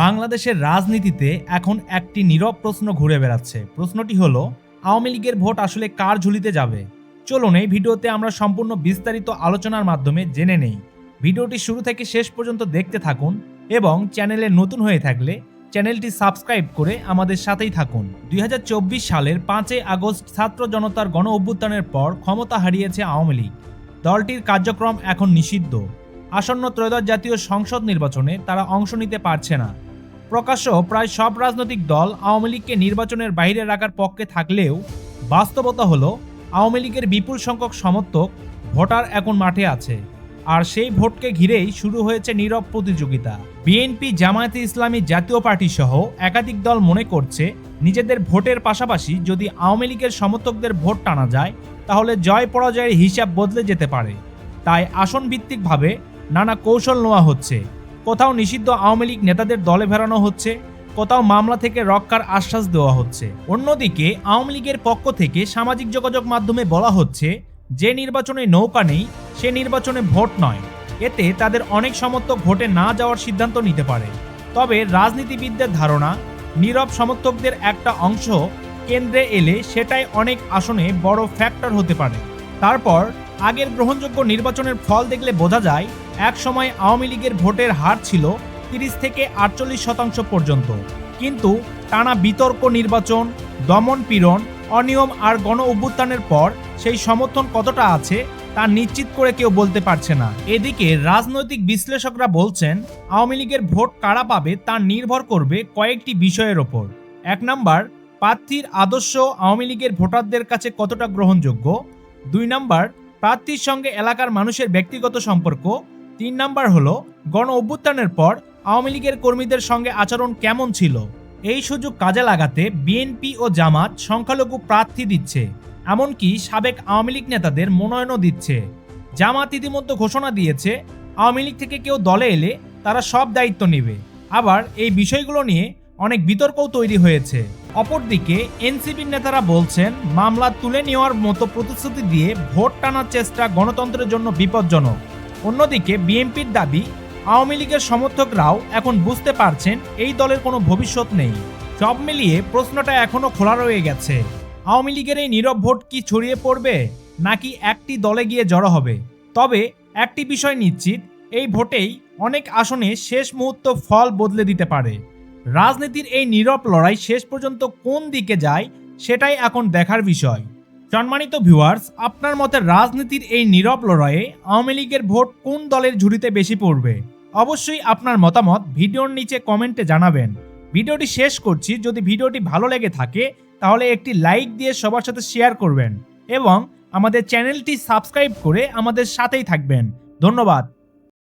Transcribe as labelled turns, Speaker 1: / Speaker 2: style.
Speaker 1: বাংলাদেশের রাজনীতিতে এখন একটি নীরব প্রশ্ন ঘুরে বেড়াচ্ছে। প্রশ্নটি হলো, আওয়ামী লীগের ভোট আসলে কার ঝুলিতে যাবে? চলুন এই ভিডিওতে আমরা সম্পূর্ণ বিস্তারিত আলোচনার মাধ্যমে জেনে নেই। ভিডিওটি শুরু থেকে শেষ পর্যন্ত দেখতে থাকুন এবং চ্যানেলে নতুন হয়ে থাকলে চ্যানেলটি সাবস্ক্রাইব করে আমাদের সাথেই থাকুন। দুই হাজার চব্বিশ সালের পাঁচই আগস্ট ছাত্র জনতার গণ অভ্যুত্থানের পর ক্ষমতা হারিয়েছে আওয়ামী লীগ। দলটির কার্যক্রম এখন নিষিদ্ধ। আসন্ন ত্রয়োদশ জাতীয় সংসদ নির্বাচনে তারা অংশ নিতে পারছে না। প্রকাশ্য প্রায় সব রাজনৈতিক দল আওয়ামী লীগকে নির্বাচনের বাইরে রাখার পক্ষে থাকলেও বাস্তবতা হলো আওয়ামী লীগের বিপুল সংখ্যক সমর্থক ভোটার এখন মাঠে আছে। আর সেই ভোটকে ঘিরেই শুরু হয়েছে নীরব প্রতিযোগিতা। বিএনপি, জামায়াতে ইসলামী জাতীয় পার্টি সহ একাধিক দল মনে করছে নিজেদের ভোটের পাশাপাশি যদি আওয়ামী লীগের সমর্থকদের ভোট টানা যায়, তাহলে জয় পরাজয়ের হিসাব বদলে যেতে পারে। তাই আসন ভিত্তিকভাবে নানা কৌশল নেওয়া হচ্ছে। কোথাও নিষিদ্ধ আওয়ামী লীগ নেতাদের দলে ফেরানো হচ্ছে, কোথাও মামলা থেকে রক্ষার আশ্বাস দেওয়া হচ্ছে। অন্যদিকে, আওয়ামী লীগের পক্ষ থেকে সামাজিক যোগাযোগ মাধ্যমে বলা হচ্ছে, যে নির্বাচনে নৌকা নেই, সে নির্বাচনে ভোট নয়। এতে তাদের অনেক সমর্থক ভোটে না যাওয়ার সিদ্ধান্ত নিতে পারে। তবে রাজনীতিবিদদের ধারণা, নীরব সমর্থকদের একটা অংশ কেন্দ্রে এলে সেটাই অনেক আসনে বড় ফ্যাক্টর হতে পারে। তারপর আগের গ্রহণযোগ্য নির্বাচনের ফল দেখলে বোঝা যায়, এক সময় আওয়ামী লীগের ভোটের হার ছিল তিরিশ থেকে আটচল্লিশ শতাংশ পর্যন্ত। কিন্তু টানা বিতর্ক নির্বাচন, দমন পীড়ন, অনিয়ম আর গণ অভ্যুত্থানের পর সেই সমর্থন কতটা আছে তা নিশ্চিত করে কেউ বলতে পারছে না। এদিকে রাজনৈতিক বিশ্লেষকরা বলছেন, আওয়ামী লীগের ভোট কারা পাবে তা নির্ভর করবে কয়েকটি বিষয়ের ওপর। এক নাম্বার, প্রার্থীর আদর্শ আওয়ামী লীগের ভোটারদের কাছে কতটা গ্রহণযোগ্য? দুই নাম্বার প্রার্থীর সঙ্গে এলাকার মানুষের ব্যক্তিগত সম্পর্ক। তিন নাম্বার হলো, গণ অভ্যুত্থানের পর আওয়ামী লীগের কর্মীদের সঙ্গে আচরণ কেমন ছিল? এই সুযোগ কাজে লাগাতে বিএনপি ও জামাত সংখ্যালঘু প্রার্থী দিচ্ছে, এমনকি সাবেক আওয়ামী লীগ নেতাদের মনোনয়নও দিচ্ছে। জামাত ইতিমধ্যে ঘোষণা দিয়েছে, আওয়ামী লীগ থেকে কেউ দলে এলে তারা সব দায়িত্ব নেবে। আবার এই বিষয়গুলো নিয়ে অনেক বিতর্কও তৈরি হয়েছে। অপরদিকে, এনসিপির নেতারা বলছেন, মামলা তুলে নেওয়ার মতো প্রতিশ্রুতি দিয়ে ভোট টানার চেষ্টা গণতন্ত্রের জন্য বিপজ্জনক। অন্যদিকে, বিএনপির দাবি, আওয়ামী লীগের সমর্থকরাও এখন বুঝতে পারছেন এই দলের কোনো ভবিষ্যৎ নেই। সব মিলিয়ে প্রশ্নটা এখনও খোলা রয়ে গেছে। আওয়ামী লীগের এই নীরব ভোট কি ছড়িয়ে পড়বে, নাকি একটি দলে গিয়ে জড়ো হবে? তবে একটি বিষয় নিশ্চিত, এই ভোটেই অনেক আসনে শেষ মুহূর্ত ফল বদলে দিতে পারে। রাজনীতির এই নীরব লড়াই শেষ পর্যন্ত কোন দিকে যায়, সেটাই এখন দেখার বিষয়। সম্মানিত ভিউয়ার্স আপনার মতে রাজনীতির এই নীরব লড়াইয়ে আওয়ামী লীগের ভোট কোন দলের ঝুড়িতে বেশি পড়বে? অবশ্যই আপনার মতামত ভিডিওর নিচে কমেন্টে জানাবেন। ভিডিওটি শেষ করছি, যদি ভিডিওটি ভালো লেগে থাকে, তাহলে একটি লাইক দিয়ে সবার সাথে শেয়ার করবেন এবং আমাদের চ্যানেলটি সাবস্ক্রাইব করে আমাদের সাথেই থাকবেন। ধন্যবাদ।